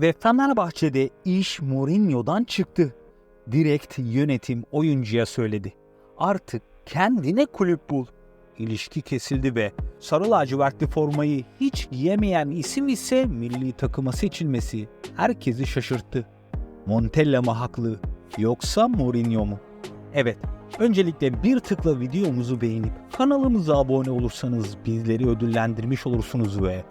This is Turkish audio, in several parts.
Ve Fenerbahçe'de iş Mourinho'dan çıktı. Direkt yönetim oyuncuya söyledi. Artık kendine kulüp bul. İlişki kesildi ve sarı lacivertli formayı hiç giyemeyen isim ise milli takıma seçilmesi herkesi şaşırttı. Montella mı haklı yoksa Mourinho mu? Evet, öncelikle bir tıkla videomuzu beğenip kanalımıza abone olursanız bizleri ödüllendirmiş olursunuz ve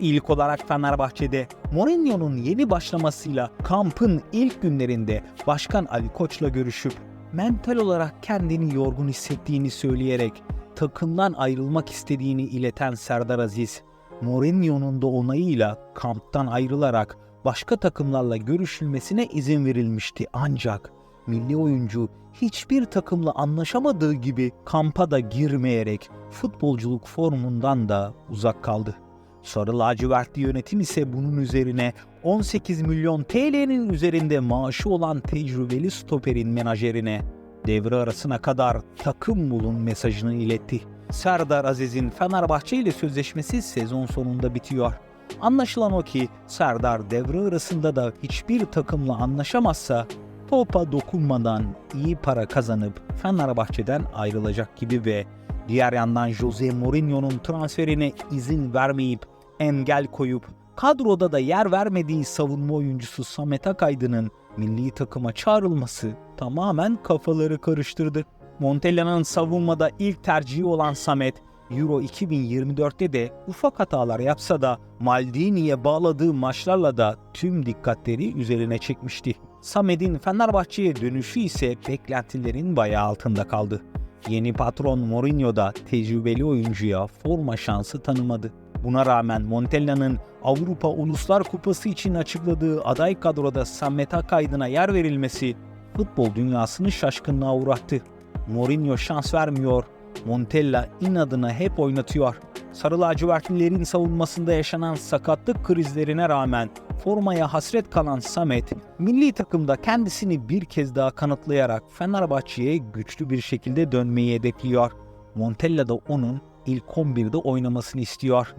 İlk olarak Fenerbahçe'de Mourinho'nun yeni başlamasıyla kampın ilk günlerinde Başkan Ali Koç'la görüşüp mental olarak kendini yorgun hissettiğini söyleyerek takımdan ayrılmak istediğini ileten Serdar Aziz, Mourinho'nun da onayıyla kamptan ayrılarak başka takımlarla görüşülmesine izin verilmişti ancak milli oyuncu hiçbir takımla anlaşamadığı gibi kampa da girmeyerek futbolculuk formundan da uzak kaldı. Sarı lacivertli yönetim ise bunun üzerine 18 milyon TL'nin üzerinde maaşı olan tecrübeli stoperin menajerine devre arasına kadar takım bulun mesajını iletti. Serdar Aziz'in Fenerbahçe ile sözleşmesi sezon sonunda bitiyor. Anlaşılan o ki Serdar devre arasında da hiçbir takımla anlaşamazsa topa dokunmadan iyi para kazanıp Fenerbahçe'den ayrılacak gibi ve diğer yandan Jose Mourinho'nun transferine izin vermeyip engel koyup kadroda da yer vermediği savunma oyuncusu Samet Akaydın'ın milli takıma çağrılması tamamen kafaları karıştırdı. Montella'nın savunmada ilk tercihi olan Samet, Euro 2024'te de ufak hatalar yapsa da Maldini'ye bağladığı maçlarla da tüm dikkatleri üzerine çekmişti. Samet'in Fenerbahçe'ye dönüşü ise beklentilerin bayağı altında kaldı. Yeni patron Mourinho da tecrübeli oyuncuya forma şansı tanımadı. Buna rağmen Montella'nın Avrupa Uluslar Kupası için açıkladığı aday kadroda Samet Akaydın'a yer verilmesi futbol dünyasını şaşkınlığa uğrattı. Mourinho şans vermiyor, Montella inadına hep oynatıyor. Sarı lacivertlilerin savunmasında yaşanan sakatlık krizlerine rağmen formaya hasret kalan Samet, milli takımda kendisini bir kez daha kanıtlayarak Fenerbahçe'ye güçlü bir şekilde dönmeyi hedefliyor. Montella da onun ilk 11'de oynamasını istiyor.